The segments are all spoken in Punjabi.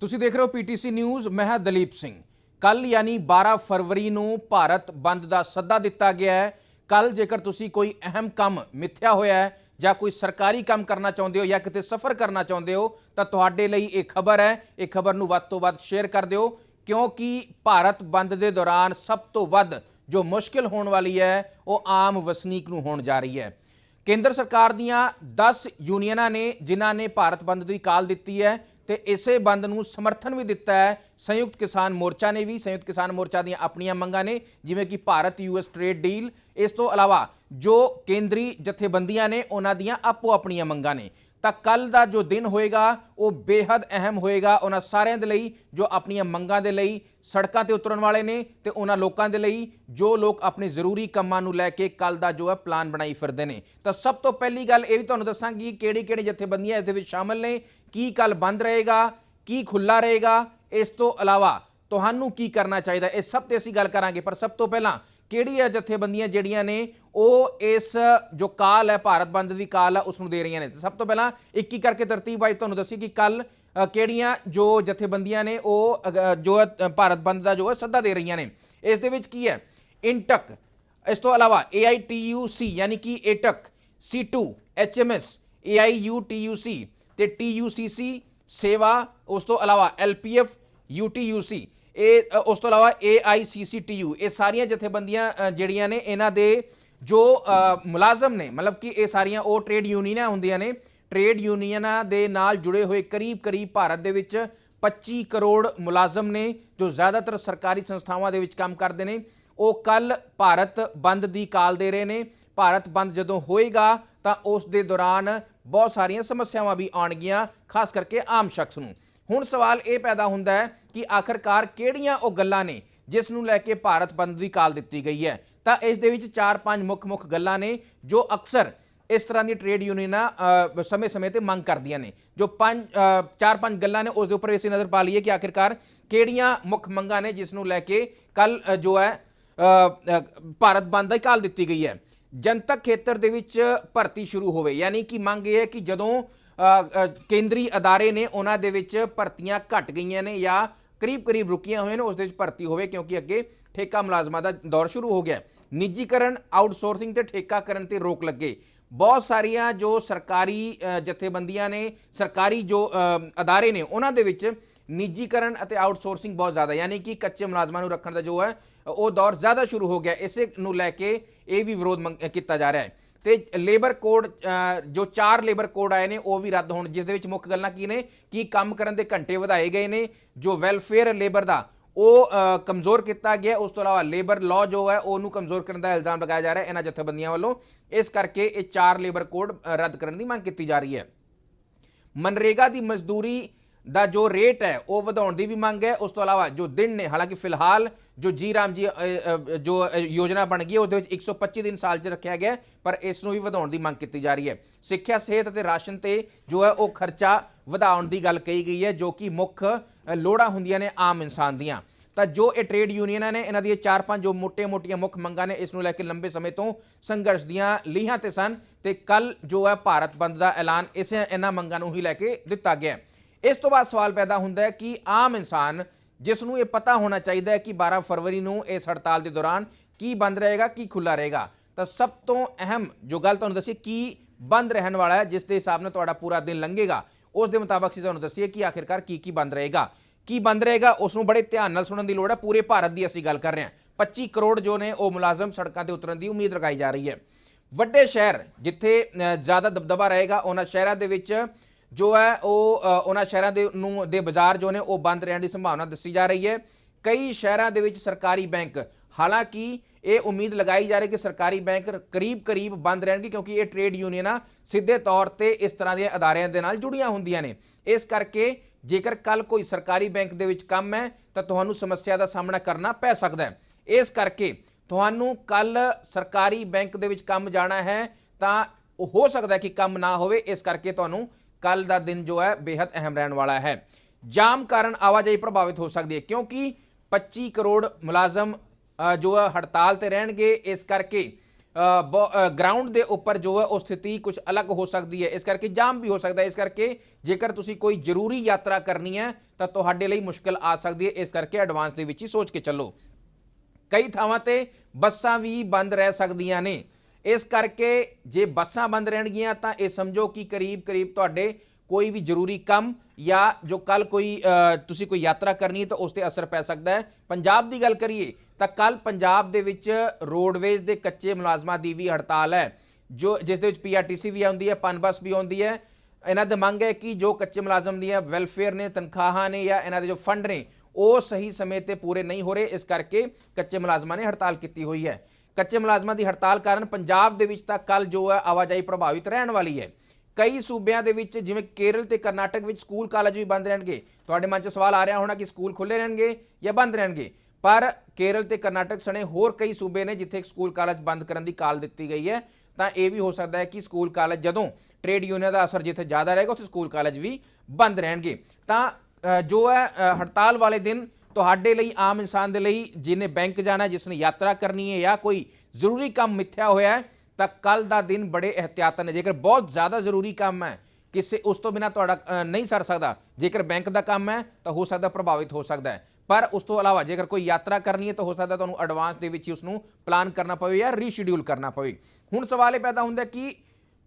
ਤੁਸੀਂ ਦੇਖ ਰਹੇ ਹੋ ਪੀਟੀਸੀ ਨਿਊਜ਼, ਮੈਂ ਹਾਂ ਦਲੀਪ ਸਿੰਘ। ਕੱਲ ਯਾਨੀ 12 ਫਰਵਰੀ ਨੂੰ ਭਾਰਤ ਬੰਦ ਦਾ ਸੱਦਾ ਦਿੱਤਾ ਗਿਆ ਹੈ। ਕੱਲ ਜੇਕਰ ਤੁਸੀਂ ਕੋਈ ਅਹਿਮ ਕੰਮ ਮਿੱਥਿਆ ਹੋਇਆ ਹੈ ਜਾਂ ਕੋਈ ਸਰਕਾਰੀ ਕੰਮ ਕਰਨਾ ਚਾਹੁੰਦੇ ਹੋ ਜਾਂ ਕਿਤੇ ਸਫ਼ਰ ਕਰਨਾ ਚਾਹੁੰਦੇ ਹੋ, ਤਾਂ ਤੁਹਾਡੇ ਲਈ ਇਹ ਖਬਰ ਹੈ। ਇਹ ਖਬਰ ਨੂੰ ਵੱਧ ਤੋਂ ਵੱਧ ਸ਼ੇਅਰ ਕਰ ਦਿਓ, ਕਿਉਂਕਿ ਭਾਰਤ ਬੰਦ ਦੇ ਦੌਰਾਨ ਸਭ ਤੋਂ ਵੱਧ ਜੋ ਮੁਸ਼ਕਿਲ ਹੋਣ ਵਾਲੀ ਹੈ, ਉਹ ਆਮ ਵਸਨੀਕ ਨੂੰ ਹੋਣ ਜਾ ਰਹੀ ਹੈ। ਕੇਂਦਰ ਸਰਕਾਰ ਦੀਆਂ 10 ਯੂਨੀਅਨਾਂ ਨੇ, ਜਿਨ੍ਹਾਂ ਨੇ ਭਾਰਤ ਬੰਦ ਦੀ ਕਾਲ ਦਿੱਤੀ ਹੈ ਤੇ ਇਸੇ ਬੰਦ ਨੂੰ ਸਮਰਥਨ ਵੀ ਦਿੱਤਾ ਹੈ। ਸੰਯੁਕਤ ਕਿਸਾਨ ਮੋਰਚਾ ਨੇ ਵੀ, ਸੰਯੁਕਤ ਕਿਸਾਨ ਮੋਰਚਾ ਦੀਆਂ ਆਪਣੀਆਂ ਮੰਗਾਂ ਨੇ, ਜਿਵੇਂ ਕਿ ਭਾਰਤ ਯੂਐਸ ਟ੍ਰੇਡ ਡੀਲ। ਇਸ ਤੋਂ ਇਲਾਵਾ ਜੋ ਕੇਂਦਰੀ ਜਥੇਬੰਦੀਆਂ ਨੇ, ਉਹਨਾਂ ਦੀਆਂ ਆਪੋ ਆਪਣੀਆਂ ਮੰਗਾਂ ਨੇ। ਤਾਂ ਕੱਲ ਦਾ ਜੋ ਦਿਨ ਹੋਏਗਾ, ਉਹ ਬੇहद ਅਹਿਮ ਹੋਏਗਾ ਉਹਨਾਂ ਸਾਰਿਆਂ ਦੇ ਲਈ ਜੋ ਆਪਣੀਆਂ ਮੰਗਾਂ ਦੇ ਲਈ ਸੜਕਾਂ ਤੇ ਉਤਰਨ ਵਾਲੇ ਨੇ ਤੇ ਉਹਨਾਂ ਲੋਕਾਂ ਦੇ ਲਈ ਜੋ ਲੋਕ ਆਪਣੇ ਜ਼ਰੂਰੀ ਕੰਮਾਂ ਨੂੰ ਲੈ ਕੇ ਕੱਲ ਦਾ ਜੋ ਹੈ ਪਲਾਨ ਬਣਾਈ ਫਿਰਦੇ ਨੇ। ਤਾਂ ਸਭ ਤੋਂ ਪਹਿਲੀ ਗੱਲ ਇਹ ਵੀ ਤੁਹਾਨੂੰ ਦੱਸਾਂਗੀ ਕਿਹੜੀ ਕਿਹੜੀ ਜਥੇਬੰਦੀਆਂ ਇਸ ਦੇ ਵਿੱਚ ਸ਼ਾਮਲ ਨੇ, ਕੀ ਕੱਲ ਬੰਦ ਰਹੇਗਾ, ਕੀ ਖੁੱਲਾ ਰਹੇਗਾ, ਇਸ ਤੋਂ ਇਲਾਵਾ ਤੁਹਾਨੂੰ ਕੀ ਕਰਨਾ ਚਾਹੀਦਾ, ਇਹ ਸਭ ਤੇ ਅਸੀਂ ਗੱਲ ਕਰਾਂਗੇ। ਪਰ ਸਭ ਤੋਂ ਪਹਿਲਾਂ ਕਿਹੜੀਆਂ ਜਥੇਬੰਦੀਆਂ ਜਿਹੜੀਆਂ ਨੇ ਉਹ ਇਸ ਜੋ ਕਾਲ ਹੈ ਭਾਰਤ ਬੰਦ ਦੀ ਕਾਲ ਹੈ ਉਸ ਨੂੰ ਦੇ ਰਹੀਆਂ ਨੇ? ਸਭ ਤੋਂ ਪਹਿਲਾਂ ਇੱਕ ਇੱਕ ਕਰਕੇ ਤਰਤੀਬ ਵਾਈਜ਼ ਤੁਹਾਨੂੰ ਦੱਸੀ ਕਿ ਕੱਲ ਕਿਹੜੀਆਂ ਜੋ ਜਥੇਬੰਦੀਆਂ ਨੇ ਉਹ ਅਗ- ਜੋ ਹੈ, ਭਾਰਤ ਬੰਦ ਦਾ ਜੋ ਹੈ ਸੱਦਾ ਦੇ ਰਹੀਆਂ ਨੇ। ਇਸ ਦੇ ਵਿੱਚ ਕੀ ਹੈ? ਇੰਟਕ ਇਸ ਤੋਂ ਇਲਾਵਾ AITUC ਯਾਨੀ ਕਿ ਏਟਕ C2 HMS AIUTUC ਤੇ TUCC ਸੇਵਾ ਉਸ ਤੋਂ ਇਲਾਵਾ LPF UTUC ਇਹ ਉਸ ਤੋਂ ਇਲਾਵਾ AICCTU ਇਹ ਸਾਰੀਆਂ ਜਥੇਬੰਦੀਆਂ ਜਿਹੜੀਆਂ ਨੇ, ਇਹਨਾਂ ਦੇ ਜੋ ਮੁਲਾਜ਼ਮ ਨੇ, ਮਤਲਬ ਕਿ ਇਹ ਸਾਰੀਆਂ ਉਹ ਟ੍ਰੇਡ ਯੂਨੀਅਨਾਂ ਹੁੰਦੀਆਂ ਨੇ ਟ੍ਰੇਡ ਯੂਨੀਅਨਾਂ ਦੇ ਨਾਲ ਜੁੜੇ ਹੋਏ ਕਰੀਬ-ਕਰੀਬ ਭਾਰਤ ਦੇ ਵਿੱਚ 25 ਕਰੋੜ ਮੁਲਾਜ਼ਮ ਨੇ, ਜੋ ਜ਼ਿਆਦਾਤਰ ਸਰਕਾਰੀ ਸੰਸਥਾਵਾਂ ਦੇ ਵਿੱਚ ਕੰਮ ਕਰਦੇ ਨੇ, ਉਹ ਕੱਲ ਭਾਰਤ ਬੰਦ ਦੀ ਕਾਲ ਦੇ ਰਹੇ ਨੇ, ਭਾਰਤ ਬੰਦ ਜਦੋਂ ਹੋਏਗਾ, ਤਾਂ ਉਸ ਦੇ ਦੌਰਾਨ ਬਹੁਤ ਸਾਰੀਆਂ ਸਮੱਸਿਆਵਾਂ ਵੀ ਆਉਣਗੀਆਂ, ਖਾਸ ਕਰਕੇ ਆਮ ਸ਼ਖਸ ਨੂੰ। ਹੁਣ ਸਵਾਲ ਇਹ ਪੈਦਾ ਹੁੰਦਾ ਹੈ ਕਿ ਆਖਰਕਾਰ ਕਿਹੜੀਆਂ ਉਹ ਗੱਲਾਂ ਨੇ ਜਿਸ ਨੂੰ ਲੈ ਕੇ ਭਾਰਤ ਬੰਦ ਦੀ ਕਾਲ ਦਿੱਤੀ ਗਈ ਹੈ? ਤਾਂ ਇਸ ਦੇ ਵਿੱਚ 4-5 ਮੁੱਖ-ਮੁੱਖ ਗੱਲਾਂ ਨੇ ਜੋ ਅਕਸਰ ਇਸ ਤਰ੍ਹਾਂ ਦੀ ਟ੍ਰੇਡ ਯੂਨੀਅਨਾਂ ਸਮੇਂ-ਸਮੇਂ ਤੇ ਮੰਗ ਕਰਦੀਆਂ ਨੇ। ਜੋ ਪੰਜ ਚਾਰ ਪੰਜ ਗੱਲਾਂ ਨੇ, ਉਸ ਦੇ ਉੱਪਰ ਅਸੀਂ ਨਜ਼ਰ ਪਾ ਲਈਏ ਕਿ ਆਖਿਰਕਾਰ ਕਿਹੜੀਆਂ ਮੁੱਖ ਮੰਗਾਂ ਨੇ ਜਿਸ ਨੂੰ ਲੈ ਕੇ ਕੱਲ ਜੋ ਹੈ ਭਾਰਤ ਬੰਦ ਦੀ ਕਾਲ ਦਿੱਤੀ ਗਈ ਹੈ। ਜਨਤਕ ਖੇਤਰ ਦੇ ਵਿੱਚ ਭਰਤੀ ਸ਼ੁਰੂ ਹੋਵੇ, ਯਾਨੀ ਕਿ ਮੰਗ ਇਹ ਹੈ ਕਿ ਜਦੋਂ ਕੇਂਦਰੀ ਅਦਾਰੇ ਨੇ ਉਹਨਾਂ ਦੇ ਵਿੱਚ ਭਰਤੀਆਂ ਘਟ ਗਈਆਂ ਨੇ ਜਾਂ ਕਰੀਬ-ਕਰੀਬ ਰੁਕੀਆਂ ਹੋਈਆਂ ਨੇ, ਉਸ ਦੇ ਵਿੱਚ ਭਰਤੀ ਹੋਵੇ ਕਿਉਂਕਿ ਅੱਗੇ ਠੇਕਾ ਮੁਲਾਜ਼ਮਾਂ ਦਾ ਦੌਰ ਸ਼ੁਰੂ ਹੋ ਗਿਆ। ਨਿੱਜੀਕਰਨ ਆਊਟਸੋਰਸਿੰਗ ਤੇ ਠੇਕਾਕਰਨ ਤੇ ਰੋਕ ਲੱਗੇ। ਬਹੁਤ ਸਾਰੀਆਂ ਜੋ ਸਰਕਾਰੀ ਜਥੇਬੰਦੀਆਂ ਨੇ, ਸਰਕਾਰੀ ਜੋ ਅਦਾਰੇ ਨੇ, ਉਹਨਾਂ ਦੇ ਵਿੱਚ ਨਿੱਜੀਕਰਨ ਅਤੇ ਆਊਟਸੋਰਸਿੰਗ ਬਹੁਤ ਜ਼ਿਆਦਾ, ਯਾਨੀ ਕਿ ਕੱਚੇ ਮੁਲਾਜ਼ਮਾਂ ਨੂੰ ਰੱਖਣ ਦਾ ਜੋ ਹੈ, ਉਹ ਦੌਰ ਜ਼ਿਆਦਾ ਸ਼ੁਰੂ ਹੋ ਗਿਆ। ਇਸੇ ਨੂੰ ਲੈ ਕੇ ਇਹ ਵੀ ਵਿਰੋਧ ਮੰਗ- ਕੀਤਾ ਜਾ ਰਿਹਾ ਹੈ। ਤੇ ਲੇਬਰ ਕੋਡ ਜੋ ਚਾਰ ਲੇਬਰ ਕੋਡ ਆਏ ਨੇ, ਉਹ ਵੀ ਰੱਦ ਹੋਣ ਜਿਸ ਦੇ ਵਿੱਚ ਮੁੱਖ ਗੱਲਾਂ ਕੀ ਨੇ? ਕਿ ਕੰਮ ਕਰਨ ਦੇ ਘੰਟੇ ਵਧਾਏ ਗਏ ਨੇ, ਜੋ ਵੈਲਫੇਅਰ ਲੇਬਰ ਦਾ, ਉਹ ਕਮਜ਼ੋਰ ਕੀਤਾ ਗਿਆ, ਉਸ ਤੋਂ ਇਲਾਵਾ ਲੇਬਰ ਲਾਅ ਜੋ ਹੈ, ਉਹਨੂੰ ਕਮਜ਼ੋਰ ਕਰਨ ਦਾ ਇਲਜ਼ਾਮ ਲਗਾਇਆ ਜਾ ਰਿਹਾ ਹੈ ਇਹਨਾਂ ਜਥੇਬੰਦੀਆਂ ਵੱਲੋਂ। ਇਸ ਕਰਕੇ ਇਹ ਚਾਰ ਲੇਬਰ ਕੋਡ ਰੱਦ ਕਰਨ ਦੀ ਮੰਗ ਕੀਤੀ ਜਾ ਰਹੀ ਹੈ। ਮਨਰੇਗਾ ਦੀ ਮਜ਼ਦੂਰੀ ਦਾ ਜੋ ਰੇਟ ਹੈ, ਉਹ ਵਧਾਉਣ ਦੀ ਵੀ ਮੰਗ ਹੈ। ਉਸ ਤੋਂ ਇਲਾਵਾ ਜੋ ਦਿਨ ਨੇ, ਹਾਲਾਂਕਿ ਫਿਲਹਾਲ ਜੋ ਜੀ ਰਾਮ ਜੀ ਜੋ ਯੋਜਨਾ ਬਣ ਗਈ ਉਹਦੇ ਵਿੱਚ 125 ਦਿਨ ਸਾਲ 'ਚ ਰੱਖਿਆ ਗਿਆ ਪਰ ਇਸ ਨੂੰ ਵੀ ਵਧਾਉਣ ਦੀ ਮੰਗ ਕੀਤੀ ਜਾ ਰਹੀ ਹੈ। ਸਿੱਖਿਆ, ਸਿਹਤ ਅਤੇ ਰਾਸ਼ਨ ਤੇ ਜੋ ਹੈ, ਉਹ ਖਰਚਾ ਵਧਾਉਣ ਦੀ ਗੱਲ ਕਹੀ ਗਈ ਹੈ, ਜੋ ਕਿ ਮੁੱਖ ਲੋੜਾਂ ਹੁੰਦੀਆਂ ਨੇ ਆਮ ਇਨਸਾਨ ਦੀਆਂ। ਤਾਂ ਜੋ ਇਹ ਟ੍ਰੇਡ ਯੂਨੀਅਨਾਂ ਨੇ, ਇਹਨਾਂ ਦੀਆਂ ਚਾਰ ਪੰਜ ਜੋ ਮੋਟੇ-ਮੋਟੀਆਂ ਮੁੱਖ ਮੰਗਾਂ ਨੇ, ਇਸ ਨੂੰ ਲੈ ਕੇ ਲੰਬੇ ਸਮੇਂ ਤੋਂ ਸੰਘਰਸ਼ ਦੀਆਂ ਲੀਹਾਂ ਤੇ ਸਨ ਤੇ ਕੱਲ ਜੋ ਹੈ, ਭਾਰਤ ਬੰਦ ਦਾ ਐਲਾਨ, ਇਸ ਇਹਨਾਂ ਮੰਗਾਂ ਨੂੰ ਹੀ ਲੈ ਕੇ ਦਿੱਤਾ ਗਿਆ ਇਸ ਤੋਂ ਬਾਅਦ ਸਵਾਲ ਪੈਦਾ ਹੁੰਦਾ ਹੈ ਕਿ ਆਮ ਇਨਸਾਨ, ਜਿਸ ਨੂੰ ਇਹ ਪਤਾ ਹੋਣਾ ਚਾਹੀਦਾ ਹੈ ਕਿ 12 ਫਰਵਰੀ ਨੂੰ ਇਸ ਹੜਤਾਲ ਦੇ ਦੌਰਾਨ ਕੀ ਬੰਦ ਰਹੇਗਾ, ਕੀ ਖੁੱਲਾ ਰਹੇਗਾ, ਤਾਂ ਸਭ ਤੋਂ ਅਹਿਮ ਜੋ ਗੱਲ ਤੁਹਾਨੂੰ ਦੱਸੀ ਕੀ ਬੰਦ ਰਹਿਣ ਵਾਲਾ ਹੈ, ਜਿਸ ਦੇ ਹਿਸਾਬ ਨਾਲ ਤੁਹਾਡਾ ਪੂਰਾ ਦਿਨ ਲੰਘੇਗਾ, ਉਸ ਦੇ ਮੁਤਾਬਕ ਅਸੀਂ ਤੁਹਾਨੂੰ ਦੱਸੀਏ ਕਿ ਆਖਿਰਕਾਰ ਕੀ ਕੀ ਬੰਦ ਰਹੇਗਾ। ਕੀ ਬੰਦ ਰਹੇਗਾ, ਉਸ ਨੂੰ ਬੜੇ ਧਿਆਨ ਨਾਲ ਸੁਣਨ ਦੀ ਲੋੜ ਹੈ। ਪੂਰੇ ਭਾਰਤ ਦੀ ਅਸੀਂ ਗੱਲ ਕਰ ਰਹੇ ਹਾਂ। 25 ਕਰੋੜ ਜੋ ਨੇ ਉਹ ਮੁਲਾਜ਼ਮ ਸੜਕਾਂ ਤੇ ਉਤਰਨ ਦੀ ਉਮੀਦ ਲਗਾਈ ਜਾ ਰਹੀ ਹੈ। ਵੱਡੇ ਸ਼ਹਿਰ ਜਿੱਥੇ ਜ਼ਿਆਦਾ ਦਬਦਬਾ ਰਹੇਗਾ, ਉਹਨਾਂ ਸ਼ਹਿਰਾਂ ਦੇ ਵਿੱਚ ਜੋ ਹੈ ਉਹ ਉਹਨਾਂ ਸ਼ਹਿਰਾਂ ਦੇ ਨੂੰ, ਦੇ ਬਾਜ਼ਾਰ ਜੋ ਨੇ, ਉਹ ਬੰਦ ਰਹਿਣ ਦੀ ਸੰਭਾਵਨਾ ਦੱਸੀ ਜਾ ਰਹੀ ਹੈ। ਕਈ ਸ਼ਹਿਰਾਂ ਦੇ ਵਿੱਚ ਸਰਕਾਰੀ ਬੈਂਕ, ਹਾਲਾਂਕਿ ਇਹ ਉਮੀਦ ਲਗਾਈ ਜਾ ਰਹੀ ਕਿ ਸਰਕਾਰੀ ਬੈਂਕ ਕਰੀਬ-ਕਰੀਬ ਬੰਦ ਰਹਿਣਗੇ ਕਿਉਂਕਿ ਇਹ ਟ੍ਰੇਡ ਯੂਨੀਅਨਾਂ ਸਿੱਧੇ ਤੌਰ ਤੇ ਇਸ ਤਰ੍ਹਾਂ ਦੇ ਅਦਾਰਿਆਂ ਦੇ ਨਾਲ ਜੁੜੀਆਂ ਹੁੰਦੀਆਂ ਨੇ। ਇਸ ਕਰਕੇ ਜੇਕਰ ਕੱਲ ਕੋਈ ਸਰਕਾਰੀ ਬੈਂਕ ਦੇ ਵਿੱਚ ਕੰਮ ਹੈ, ਤਾਂ ਤੁਹਾਨੂੰ ਸਮੱਸਿਆ ਦਾ ਸਾਹਮਣਾ ਕਰਨਾ ਪੈ ਸਕਦਾ ਹੈ। ਇਸ ਕਰਕੇ ਤੁਹਾਨੂੰ ਕੱਲ ਸਰਕਾਰੀ ਬੈਂਕ ਦੇ ਵਿੱਚ ਕੰਮ ਜਾਣਾ ਹੈ, ਤਾਂ ਹੋ ਸਕਦਾ ਕਿ ਕੰਮ ਨਾ ਹੋਵੇ। ਇਸ ਕਰਕੇ ਤੁਹਾਨੂੰ ਕੱਲ ਦਾ ਦਿਨ ਜੋ ਹੈ ਬੇहद ਅਹਿਮ ਰਹਿਣ ਵਾਲਾ ਹੈ। ਜਾਮ ਕਾਰਨ ਆਵਾਜਾਈ ਪ੍ਰਭਾਵਿਤ ਹੋ ਸਕਦੀ ਹੈ ਕਿਉਂਕਿ 25 ਕਰੋੜ ਮੁਲਾਜ਼ਮ ਜੋ ਹੈ ਹੜਤਾਲ ਤੇ ਰਹਿਣਗੇ, ਇਸ ਕਰਕੇ ਗਰਾਊਂਡ ਦੇ ਉੱਪਰ ਜੋ ਹੈ ਉਹ ਸਥਿਤੀ ਕੁਝ ਅਲੱਗ ਹੋ ਸਕਦੀ ਹੈ। ਇਸ ਕਰਕੇ ਜਾਮ ਵੀ ਹੋ ਸਕਦਾ ਹੈ। ਇਸ ਕਰਕੇ ਜੇਕਰ ਤੁਸੀਂ ਕੋਈ ਜ਼ਰੂਰੀ ਯਾਤਰਾ ਕਰਨੀ ਹੈ, ਤਾਂ ਤੁਹਾਡੇ ਲਈ ਮੁਸ਼ਕਲ ਆ ਸਕਦੀ ਹੈ। ਇਸ ਕਰਕੇ ਐਡਵਾਂਸ ਦੇ ਵਿੱਚ ਹੀ ਸੋਚ ਕੇ ਚੱਲੋ। ਕਈ ਥਾਵਾਂ ਤੇ ਬੱਸਾਂ ਵੀ ਬੰਦ ਰਹਿ ਸਕਦੀਆਂ ਨੇ। ਇਸ ਕਰਕੇ ਜੇ ਬੱਸਾਂ ਬੰਦ ਰਹਿਣਗੀਆਂ ਤਾਂ ਇਹ ਸਮਝੋ ਕਿ ਕਰੀਬ ਕਰੀਬ ਤੁਹਾਡੇ ਕੋਈ ਵੀ ਜ਼ਰੂਰੀ ਕੰਮ ਜਾਂ ਜੋ ਕੱਲ ਕੋਈ ਤੁਸੀਂ ਕੋਈ ਯਾਤਰਾ ਕਰਨੀ ਹੈ ਤਾਂ ਉਸ ਤੇ ਅਸਰ ਪੈ ਸਕਦਾ ਹੈ। ਪੰਜਾਬ ਦੀ ਗੱਲ ਕਰੀਏ ਤਾਂ ਕੱਲ ਪੰਜਾਬ ਦੇ ਵਿੱਚ ਰੋਡਵੇਜ਼ ਦੇ ਕੱਚੇ ਮੁਲਾਜ਼ਮਾਂ ਦੀ ਵੀ ਹੜਤਾਲ ਹੈ, ਜੋ ਜਿਸ ਦੇ ਵਿੱਚ ਪੀਆਰਟੀਸੀ ਵੀ ਆਉਂਦੀ ਹੈ ਪਨਬਸ ਵੀ ਆਉਂਦੀ ਹੈ। ਇਹਨਾਂ ਦੀ ਮੰਗ ਹੈ ਕਿ ਜੋ ਕੱਚੇ ਮੁਲਾਜ਼ਮ ਦੀਆਂ ਵੈਲਫੇਅਰ ਨੇ, ਤਨਖਾਹਾਂ ਨੇ ਜਾਂ ਇਹਨਾਂ ਦੇ ਜੋ ਫੰਡ ਨੇ, ਉਹ ਸਹੀ ਸਮੇਂ ਤੇ ਪੂਰੇ ਨਹੀਂ ਹੋ ਰਹੇ। ਇਸ ਕਰਕੇ ਕੱਚੇ ਮੁਲਾਜ਼ਮਾਂ ਨੇ ਹੜਤਾਲ ਕੀਤੀ ਹੋਈ ਹੈ। ਕੱਚੇ ਮੁਲਾਜ਼ਮਾਂ ਦੀ ਹੜਤਾਲ ਕਾਰਨ ਪੰਜਾਬ ਦੇ ਵਿੱਚ ਤਾਂ ਕੱਲ ਜੋ ਹੈ ਆਵਾਜਾਈ ਪ੍ਰਭਾਵਿਤ ਰਹਿਣ ਵਾਲੀ ਹੈ। ਕਈ ਸੂਬਿਆਂ ਦੇ ਵਿੱਚ ਜਿਵੇਂ ਕੇਰਲ ਤੇ ਕਰਨਾਟਕ ਵਿੱਚ ਸਕੂਲ ਕਾਲਜ ਵੀ ਬੰਦ ਰਹਿਣਗੇ। ਤੁਹਾਡੇ ਮਨ 'ਚ ਸਵਾਲ ਆ ਰਿਹਾ ਹੋਣਾ ਕਿ ਸਕੂਲ ਖੁੱਲੇ ਰਹਿਣਗੇ ਜਾਂ ਬੰਦ ਰਹਿਣਗੇ। ਪਰ ਕੇਰਲ ਤੇ ਕਰਨਾਟਕ ਸਣੇ ਹੋਰ ਕਈ ਸੂਬੇ ਨੇ ਜਿੱਥੇ ਸਕੂਲ ਕਾਲਜ ਬੰਦ ਕਰਨ ਦੀ ਕਾਲ ਦਿੱਤੀ ਗਈ ਹੈ। ਤਾਂ ਇਹ ਵੀ ਹੋ ਸਕਦਾ ਹੈ ਕਿ ਸਕੂਲ ਕਾਲਜ ਜਦੋਂ ਟ੍ਰੇਡ ਯੂਨੀਅਨ ਦਾ ਅਸਰ ਜਿੱਥੇ ਜ਼ਿਆਦਾ ਰਹੇਗਾ, ਉੱਥੇ ਸਕੂਲ ਕਾਲਜ ਵੀ ਬੰਦ ਰਹਿਣਗੇ। ਤਾਂ ਜੋ ਹੈ ਹੜਤਾਲ ਵਾਲੇ ਦਿਨ ਤੁਹਾਡੇ ਲਈ ਆਮ ਇਨਸਾਨ ਦੇ ਲਈ ਜਿਹਨੇ ਬੈਂਕ ਜਾਣਾ ਜਿਸ ਨੇ ਯਾਤਰਾ ਕਰਨੀ ਹੈ ਜਾਂ ਕੋਈ ਜ਼ਰੂਰੀ ਕੰਮ ਮਿੱਥਿਆ ਹੋਇਆ ਹੈ, ਤਾਂ ਕੱਲ ਦਾ ਦਿਨ ਬੜੇ ਇhtiyatan ਹੈ ਜੇਕਰ ਬਹੁਤ ਜ਼ਿਆਦਾ ਜ਼ਰੂਰੀ ਕੰਮ ਹੈ, ਕਿਸੇ ਉਸ ਤੋਂ ਬਿਨਾ ਤੁਹਾਡਾ ਨਹੀਂ ਸਰ ਸਕਦਾ। ਜੇਕਰ ਬੈਂਕ ਦਾ ਕੰਮ ਹੈ, ਤਾਂ ਹੋ ਸਕਦਾ ਪ੍ਰਭਾਵਿਤ ਹੋ ਸਕਦਾ ਹੈ। ਪਰ ਉਸ ਤੋਂ ਇਲਾਵਾ ਜੇਕਰ ਕੋਈ ਯਾਤਰਾ ਕਰਨੀ ਹੈ, ਤਾਂ ਹੋ ਸਕਦਾ ਤੁਹਾਨੂੰ ਐਡਵਾਂਸ ਦੇ ਵਿੱਚ ਹੀ ਉਸ ਨੂੰ ਪਲਾਨ ਕਰਨਾ ਪਵੇ ਜਾਂ ਰੀਸ਼ਡਿਊਲ ਕਰਨਾ ਪਵੇ। ਹੁਣ ਸਵਾਲ ਇਹ ਪੈਦਾ ਹੁੰਦਾ ਕਿ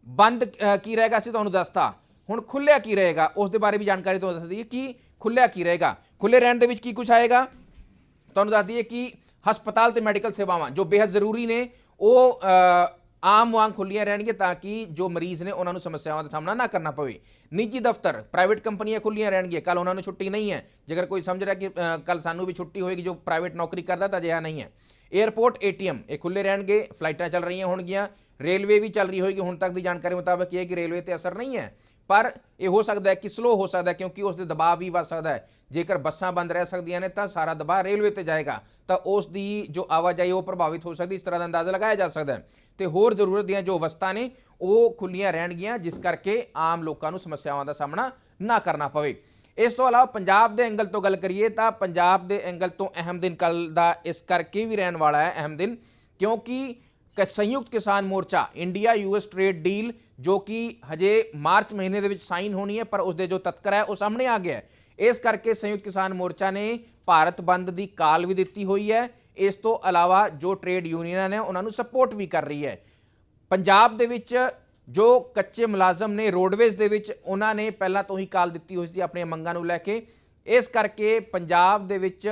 ਬੰਦ ਕੀ ਰਹੇਗਾ? ਅਸੀਂ ਤੁਹਾਨੂੰ ਦੱਸਤਾ। ਹੁਣ ਖੁੱਲਿਆ ਕੀ ਰਹੇਗਾ? ਉਸ ਦੇ ਬਾਰੇ ਵੀ ਜਾਣਕਾਰੀ ਤੁਹਾਨੂੰ ਦੱਸ ਦਈਏ ਕਿ ਖੁੱਲਿਆ ਕੀ ਰਹੇਗਾ? ਖੁੱਲੇ ਰਹਿਣ ਦੇ ਵਿੱਚ ਕੀ ਕੁਝ ਆਏਗਾ? ਤੁਹਾਨੂੰ ਦੱਸ ਦਈਏ ਕਿ ਹਸਪਤਾਲ ਤੇ ਮੈਡੀਕਲ ਸੇਵਾਵਾਂ ਜੋ ਬੇहद ਜ਼ਰੂਰੀ ਨੇ, ਉਹ ਆਮ ਵਾਂਗ ਖੁੱਲੀਆਂ ਰਹਿਣਗੀਆਂ ਤਾਂ ਕਿ ਜੋ ਮਰੀਜ਼ ਨੇ ਉਹਨਾਂ ਨੂੰ ਸਮੱਸਿਆਵਾਂ ਦਾ ਸਾਹਮਣਾ ਨਾ ਕਰਨਾ ਪਵੇ। ਨਿੱਜੀ ਦਫ਼ਤਰ ਪ੍ਰਾਈਵੇਟ ਕੰਪਨੀਆਂ ਖੁੱਲੀਆਂ ਰਹਿਣਗੀਆਂ। ਕੱਲ ਉਹਨਾਂ ਨੂੰ ਛੁੱਟੀ ਨਹੀਂ ਹੈ। ਜੇਕਰ ਕੋਈ ਸਮਝ ਰਿਹਾ ਕਿ ਕੱਲ ਸਾਨੂੰ ਵੀ ਛੁੱਟੀ ਹੋਏਗੀ ਜੋ ਪ੍ਰਾਈਵੇਟ ਨੌਕਰੀ ਕਰਦਾ ਤਾਂ ਅਜਿਹਾ ਨਹੀਂ ਹੈ। 에어ਪੋਰਟ ਏਟੀਐਮ ਇਹ ਖੁੱਲੇ ਰਹਿਣਗੇ। ਫਲਾਈਟਾਂ ਚੱਲ ਰਹੀਆਂ ਹੋਣਗੀਆਂ। ਰੇਲਵੇ ਵੀ ਚੱਲ ਰਹੀ ਹੋਏਗੀ। ਹੁਣ ਤੱਕ ਦੀ ਜਾਣਕਾਰੀ ਮੁਤਾਬਕ ਇਹ ਹੈ ਕਿ ਰੇਲਵੇ ਤੇ ਅਸਰ ਨਹੀਂ ਹੈ। ਪਰ ਇਹ ਹੋ ਸਕਦਾ ਹੈ ਕਿ ਸਲੋ ਹੋ ਸਕਦਾ ਕਿਉਂਕਿ ਉਸ ਦੇ ਦਬਾਅ ਵੀ ਵੱਧ ਸਕਦਾ ਹੈ। ਜੇਕਰ ਬੱਸਾਂ ਬੰਦ ਰਹਿ ਸਕਦੀਆਂ ਨੇ ਤਾਂ ਸਾਰਾ ਦਬਾਅ ਰੇਲਵੇ ਤੇ ਜਾਏਗਾ, ਤਾਂ ਉਸ ਦੀ ਜੋ ਆਵਾਜਾਈ ਉਹ ਪ੍ਰਭਾਵਿਤ ਹੋ ਸਕਦੀ, ਇਸ ਤਰ੍ਹਾਂ ਦਾ ਅੰਦਾਜ਼ਾ ਲਗਾਇਆ ਜਾ ਸਕਦਾ ਹੈ। ਤੇ ਹੋਰ ਜ਼ਰੂਰਤ ਦੀਆਂ ਜੋ ਵਸਤਾਂ ਨੇ, ਉਹ ਖੁੱਲੀਆਂ ਰਹਿਣਗੀਆਂ, ਜਿਸ ਕਰਕੇ ਆਮ ਲੋਕਾਂ ਨੂੰ ਸਮੱਸਿਆਵਾਂ ਦਾ ਸਾਹਮਣਾ ਨਾ ਕਰਨਾ ਪਵੇ। ਇਸ ਤੋਂ ਇਲਾਵਾ ਪੰਜਾਬ ਦੇ ਐਂਗਲ ਤੋਂ ਗੱਲ ਕਰੀਏ ਤਾਂ ਪੰਜਾਬ ਦੇ ਐਂਗਲ ਤੋਂ ਅਹਿਮ ਦਿਨ ਕੱਲ ਦਾ ਇਸ ਕਰਕੇ ਵੀ ਰਹਿਣ ਵਾਲਾ ਹੈ ਅਹਿਮ ਦਿਨ, ਕਿਉਂਕਿ ਕ- ਸੰਯੁਕਤ Kisan Morcha, India US trade deal ਜੋ ਕਿ ਹਜੇ ਮਾਰਚ ਮਹੀਨੇ ਦੇ ਵਿੱਚ ਸਾਈਨ ਹੋਣੀ ਹੈ, ਪਰ ਉਸ ਦੇ ਜੋ ਤਤਕਰ ਹੈ, ਉਹ ਸਾਹਮਣੇ ਆ ਗਿਆ ਹੈ। ਇਸ ਕਰਕੇ ਸੰਯੁਕਤ ਕਿਸਾਨ ਮੋਰਚਾ ਨੇ ਭਾਰਤ ਬੰਦ ਦੀ ਕਾਲ ਵੀ ਦਿੱਤੀ ਹੋਈ ਹੈ। ਇਸ ਤੋਂ ਇਲਾਵਾ ਜੋ ਟ੍ਰੇਡ ਯੂਨੀਅਨਾਂ ਨੇ, ਉਹਨਾਂ ਨੂੰ ਸਪੋਰਟ ਵੀ ਕਰ ਰਹੀ ਹੈ। ਪੰਜਾਬ ਦੇ ਵਿੱਚ ਜੋ ਕੱਚੇ ਮੁਲਾਜ਼ਮ ਨੇ ਰੋਡਵੇਜ਼ ਦੇ ਵਿੱਚ, ਉਹਨਾਂ ਨੇ ਪਹਿਲਾਂ ਤੋਂ ਹੀ ਕਾਲ ਦਿੱਤੀ ਹੋਈ ਸੀ ਆਪਣੀਆਂ ਮੰਗਾਂ ਨੂੰ ਲੈ ਕੇ। ਇਸ ਕਰਕੇ ਪੰਜਾਬ ਦੇ ਵਿੱਚ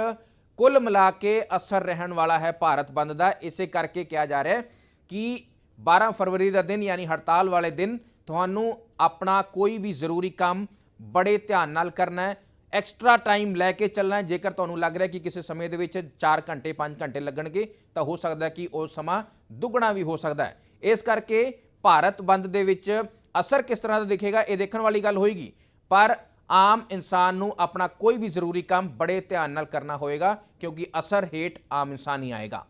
ਕੁੱਲ ਮਿਲਾ ਕੇ ਅਸਰ ਰਹਿਣ ਵਾਲਾ ਹੈ ਭਾਰਤ ਬੰਦ ਦਾ। ਇਸੇ ਕਰਕੇ ਕਿਹਾ ਜਾ ਰਿਹਾ ਹੈ ਕਿ 12 ਫਰਵਰੀ ਦਾ ਦਿਨ, ਯਾਨੀ ਹੜਤਾਲ ਵਾਲੇ ਦਿਨ, ਤੁਹਾਨੂੰ ਆਪਣਾ ਕੋਈ ਵੀ ਜ਼ਰੂਰੀ ਕੰਮ ਬੜੇ ਧਿਆਨ ਨਾਲ ਕਰਨਾ ਹੈ। ਐਕਸਟਰਾ ਟਾਈਮ ਲੈ ਕੇ ਚੱਲਣਾ ਹੈ। ਜੇਕਰ ਤੁਹਾਨੂੰ ਲੱਗ ਰਿਹਾ ਕਿ ਕਿਸੇ ਸਮੇਂ ਦੇ ਵਿੱਚ 4 ਘੰਟੇ 5 ਘੰਟੇ ਲੱਗਣਗੇ, ਤਾਂ ਹੋ ਸਕਦਾ ਕਿ ਉਹ ਸਮਾਂ ਦੁੱਗਣਾ ਵੀ ਹੋ ਸਕਦਾ ਹੈ। ਇਸ ਕਰਕੇ ਭਾਰਤ ਬੰਦ ਦੇ ਵਿੱਚ ਅਸਰ ਕਿਸ ਤਰ੍ਹਾਂ ਦਾ ਦਿਖੇਗਾ, ਇਹ ਦੇਖਣ ਵਾਲੀ ਗੱਲ ਹੋਏਗੀ। ਪਰ ਆਮ ਇਨਸਾਨ ਨੂੰ ਆਪਣਾ ਕੋਈ ਵੀ ਜ਼ਰੂਰੀ ਕੰਮ ਬੜੇ ਧਿਆਨ ਨਾਲ ਕਰਨਾ ਹੋਵੇਗਾ ਕਿਉਂਕਿ ਅਸਰ ਹੇਠ ਆਮ ਇਨਸਾਨ ਹੀ ਆਏਗਾ।